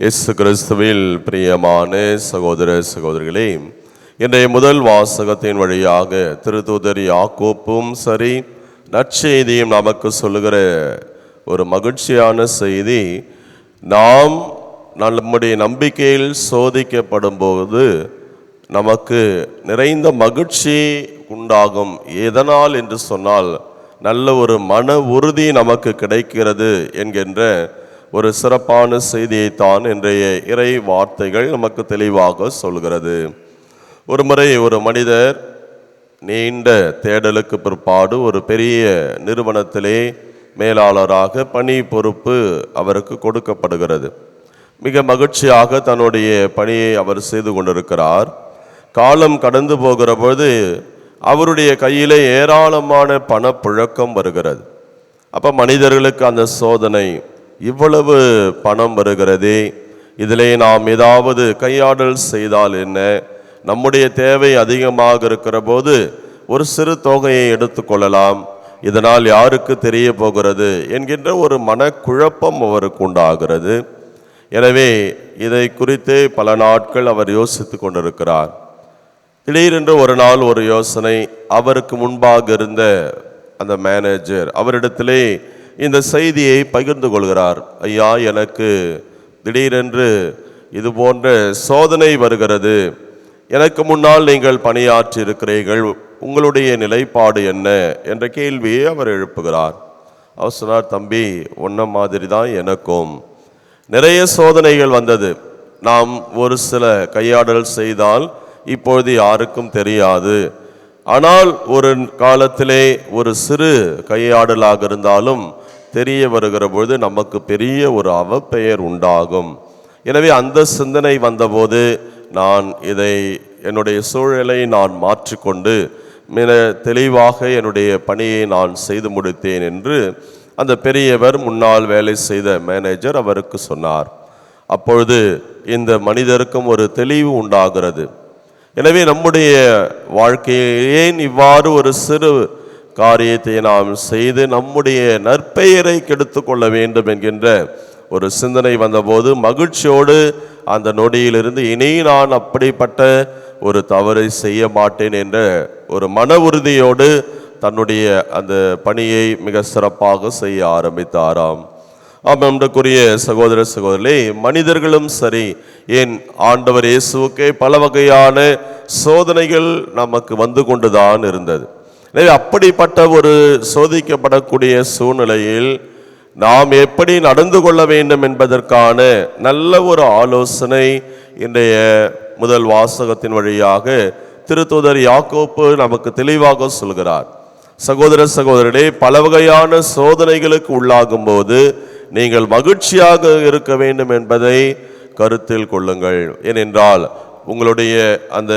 இயேசு கிறிஸ்துவில் பிரியமான சகோதர சகோதரிகளே இன்றைய முதல் வாசகத்தின் வழியாக திருத்தூதர் யாக்கோப்பும் சரி நற்செய்தியும் நமக்கு சொல்லுகிற ஒரு மகிழ்ச்சியான செய்தி நாம் நம்முடைய நம்பிக்கையில் சோதிக்கப்படும் போது நமக்கு நிறைந்த மகிழ்ச்சி உண்டாகும். எதனால் என்று சொன்னால் நல்ல ஒரு மன உறுதி நமக்கு கிடைக்கிறது என்கின்ற ஒரு சிறப்பான செய்தியைத்தான் இன்றைய இறை வார்த்தைகள் நமக்கு தெளிவாக சொல்கிறது. ஒரு முறை ஒரு மனிதர் நீண்ட தேடலுக்கு பிற்பாடு ஒரு பெரிய நிறுவனத்திலே மேலாளராக பணி பொறுப்பு அவருக்கு கொடுக்கப்படுகிறது. மிக மகிழ்ச்சியாக தன்னுடைய பணியை அவர் செய்து கொண்டிருக்கிறார். காலம் கடந்து போகிற பொழுது அவருடைய கையிலே ஏராளமான பணப்புழக்கம் வருகிறது. அப்போ மனிதர்களுக்கு அந்த சோதனை இவ்வளவு பணம் வருகிறதே இதிலே நாம் ஏதாவது கையாடல் செய்தால் என்ன? நம்முடைய தேவை அதிகமாக இருக்கிற போது ஒரு சிறு தொகையை எடுத்துக்கொள்ளலாம் இதனால் யாருக்கு தெரிய போகிறது என்கின்ற ஒரு மனக்குழப்பம் அவருக்கு உண்டாகிறது. எனவே இதை குறித்து பல நாட்கள் அவர் யோசித்து கொண்டிருக்கிறார். திடீரென்று ஒரு நாள் ஒரு யோசனை அவருக்கு முன்பாக இருந்த அந்த மேனேஜர் அவரிடத்திலே இந்த செய்தியை பகிர்ந்து கொள்கிறார். ஐயா எனக்கு திடீரென்று இது போன்ற சோதனை வருகிறது. எனக்கு முன்னால் நீங்கள் பணியாற்றி இருக்கிறீர்கள் உங்களுடைய நிலைப்பாடு என்ன? என்ற கேள்வியை அவர் எழுப்புகிறார். அவர் சொன்னார் தம்பி ஒன்ன மாதிரி தான் எனக்கும். நிறைய சோதனைகள் வந்தது. நாம் ஒரு சில கையாடல் செய்தால் இப்பொழுது யாருக்கும் தெரியாது. ஆனால் ஒரு காலத்திலே ஒரு சிறு கையாடலாக இருந்தாலும் தெரிய வருகிற பொழுது நமக்கு பெரிய ஒரு அவப்பெயர் உண்டாகும். எனவே அந்த சிந்தனை வந்தபோது நான் இதை என்னுடைய சூழலை நான் மாற்றிக்கொண்டு மிக தெளிவாக என்னுடைய பணியை நான் செய்து முடித்தேன் என்று அந்த பெரியவர் முன்னால் வேலை செய்த மேனேஜர் அவருக்கு சொன்னார். அப்பொழுது இந்த மனிதருக்கும் ஒரு தெளிவு உண்டாகிறது. எனவே நம்முடைய வாழ்க்கையை ஏன் இவ்வாறு ஒரு சிறு காரியத்தை நாம் செய்து நம்முடைய நற்பெயரை கெடுத்து கொள்ள வேண்டும் என்கின்ற ஒரு சிந்தனை வந்தபோது மகிழ்ச்சியோடு அந்த நொடியிலிருந்து இனி நான் அப்படிப்பட்ட ஒரு தவறை செய்ய மாட்டேன் என்ற ஒரு மன உறுதியோடு தன்னுடைய அந்த பணியை மிக சிறப்பாக செய்ய ஆரம்பித்தாராம். ஆமாம் சகோதர சகோதரே மனிதர்களும் சரி ஏன் ஆண்டவர் இயேசுக்கே பல வகையான சோதனைகள் நமக்கு வந்து கொண்டுதான் இருந்தது. எனவே அப்படிப்பட்ட ஒரு சோதிக்கப்படக்கூடிய சூழ்நிலையில் நாம் எப்படி நடந்து கொள்ள வேண்டும் என்பதற்கான நல்ல ஒரு ஆலோசனை இன்றைய முதல் வாசகத்தின் வழியாக திருத்தூதர் யாக்கோப்பு நமக்கு தெளிவாக சொல்கிறார். சகோதர சகோதரனே பல வகையான சோதனைகளுக்கு உள்ளாகும் போது நீங்கள் மகிழ்ச்சியாக இருக்க வேண்டும் என்பதை கருத்தில் கொள்ளுங்கள். ஏனென்றால் உங்களுடைய அந்த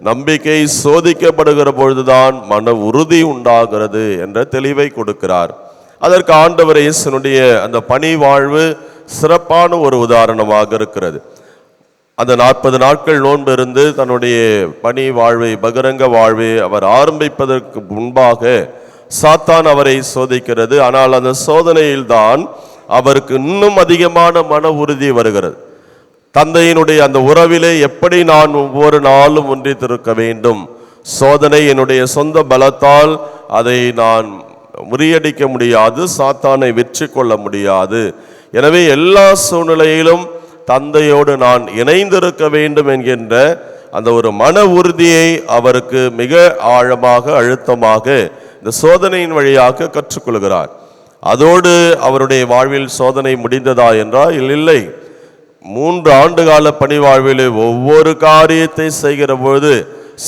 நம்பிக்கை சோதிக்கப்படுகிற பொழுதுதான் மன உறுதி உண்டாகிறது என்ற தெளிவை கொடுக்கிறார். அதற்கு ஆண்டவர் இயேசுனுடைய அந்த பணி வாழ்வு சிறப்பான ஒரு உதாரணமாக இருக்கிறது. அந்த நாற்பது நாட்கள் நோன்பு இருந்து தன்னுடைய பணி வாழ்வை பகிரங்க வாழ்வை அவர் ஆரம்பிப்பதற்கு முன்பாக சாத்தான் அவரை சோதிக்கிறது. ஆனால் அந்த சோதனையில்தான் அவருக்கு இன்னும் அதிகமான மன உறுதி வருகிறது. தந்தையினுடைய அந்த உறவிலே எப்படி நான் ஒவ்வொரு நாளும் ஒன்றித்திருக்க வேண்டும்? சோதனை என்னுடைய சொந்த பலத்தால் அதை நான் முறியடிக்க முடியாது சாத்தானை வெற்றி கொள்ள முடியாது. எனவே எல்லா சூழ்நிலையிலும் தந்தையோடு நான் இணைந்திருக்க வேண்டும் என்கின்ற அந்த ஒரு மன உறுதியை அவருக்கு மிக ஆழமாக அழுத்தமாக இந்த சோதனையின் வழியாக கற்றுக்கொள்கிறார். அதோடு அவருடைய வாழ்வில் சோதனை முடிந்ததா என்றால் இல்லை. மூன்று ஆண்டு கால பணி ஒவ்வொரு காரியத்தை செய்கிற பொழுது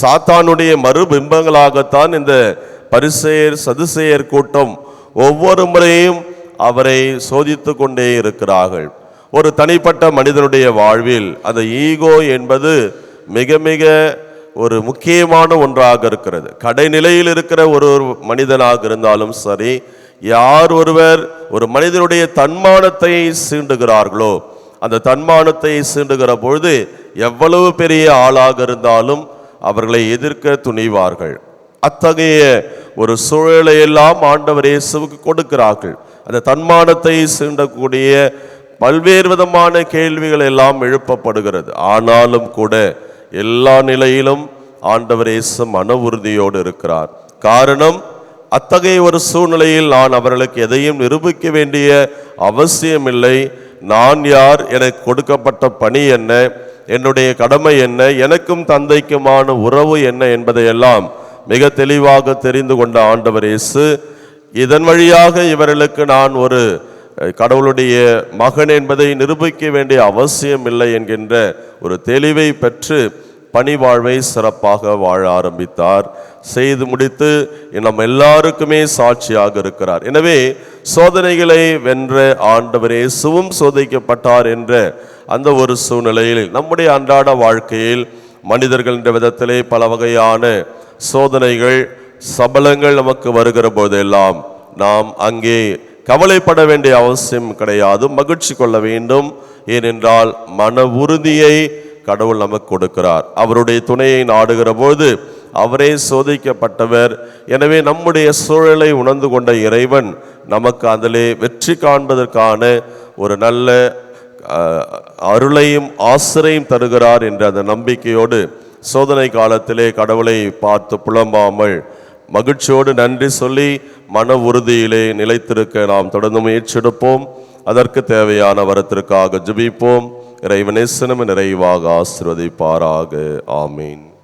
சாத்தானுடைய மறுபிம்பங்களாகத்தான் இந்த பரிசெயர் சதுசெயர் கூட்டம் ஒவ்வொரு முறையும் அவரை சோதித்து கொண்டே இருக்கிறார்கள். ஒரு தனிப்பட்ட மனிதனுடைய வாழ்வில் அந்த ஈகோ என்பது மிக மிக ஒரு முக்கியமான ஒன்றாக இருக்கிறது. கடைநிலையில் இருக்கிற ஒரு ஒரு மனிதனாக இருந்தாலும் சரி யார் ஒருவர் ஒரு மனிதனுடைய தன்மானத்தை சீண்டுகிறார்களோ அந்த தன்மானத்தை சீண்டுகிற பொழுது எவ்வளவு பெரிய ஆளாக இருந்தாலும் அவர்களை எதிர்க்க துணிவார்கள். அத்தகைய ஒரு சூழலை எல்லாம் ஆண்டவர் இயேசுவுக்கு கொடுக்கிறார்கள். அந்த தன்மானத்தை சீண்டக்கூடிய பல்வேறு விதமான கேள்விகள் எல்லாம் எழுப்பப்படுகிறது. ஆனாலும் கூட எல்லா நிலையிலும் ஆண்டவர் இயேசு மன உறுதியோடு இருக்கிறார். காரணம் அத்தகைய ஒரு சூழ்நிலையில் நான் அவர்களுக்கு எதையும் நிரூபிக்க வேண்டிய அவசியமில்லை. நான் யார்? எனக்கு கொடுக்கப்பட்ட பணி என்ன? என்னுடைய கடமை என்ன? எனக்கும் தந்தைக்குமான உறவு என்ன என்பதையெல்லாம் மிக தெளிவாக தெரிந்து கொண்ட ஆண்டவர் இயேசு. இதன் வழியாக இவர்களுக்கு நான் ஒரு கடவுளுடைய மகன் என்பதை நிரூபிக்க வேண்டிய அவசியம் இல்லை என்கின்ற ஒரு தெளிவை பெற்று பணி வாழ்வை சிறப்பாக வாழ ஆரம்பித்தார். செய்து முடித்து நம் எல்லாருக்குமே சாட்சியாக இருக்கிறார். எனவே சோதனைகளை வென்ற ஆண்டவர் இயேசுவும் சோதிக்கப்பட்டார் என்ற அந்த ஒரு சூழ்நிலையில் நம்முடைய அன்றாட வாழ்க்கையில் மனிதர்கள் என்ற விதத்திலே பல வகையான சோதனைகள் சபலங்கள் நமக்கு வருகிற போதெல்லாம் நாம் அங்கே கவலைப்பட வேண்டிய அவசியம் கிடையாது. மகிழ்ச்சி கொள்ள வேண்டும். ஏனென்றால் மன உறுதியை கடவுள் நமக்கு கொடுக்கிறார். அவருடைய துணையை நாடுகிற போது அவரே சோதிக்கப்பட்டவர். எனவே நம்முடைய சூழலை உணர்ந்து கொண்ட இறைவன் நமக்கு அதிலே வெற்றி காண்பதற்கான ஒரு நல்ல அருளையும் ஆசிரையும் தருகிறார் என்ற அந்த நம்பிக்கையோடு சோதனை காலத்திலே கடவுளை பார்த்து புலம்பாமல் மகிழ்ச்சியோடு நன்றி சொல்லி மன உறுதியிலே நிலைத்திருக்க நாம் தொடர்ந்து முயற்சியெடுப்போம். அதற்கு தேவையான வரத்திற்காக ஜுபிப்போம். இறைவனேசனம் நிறைவாக ஆசிர்வதிப்பாராக. ஆமீன்.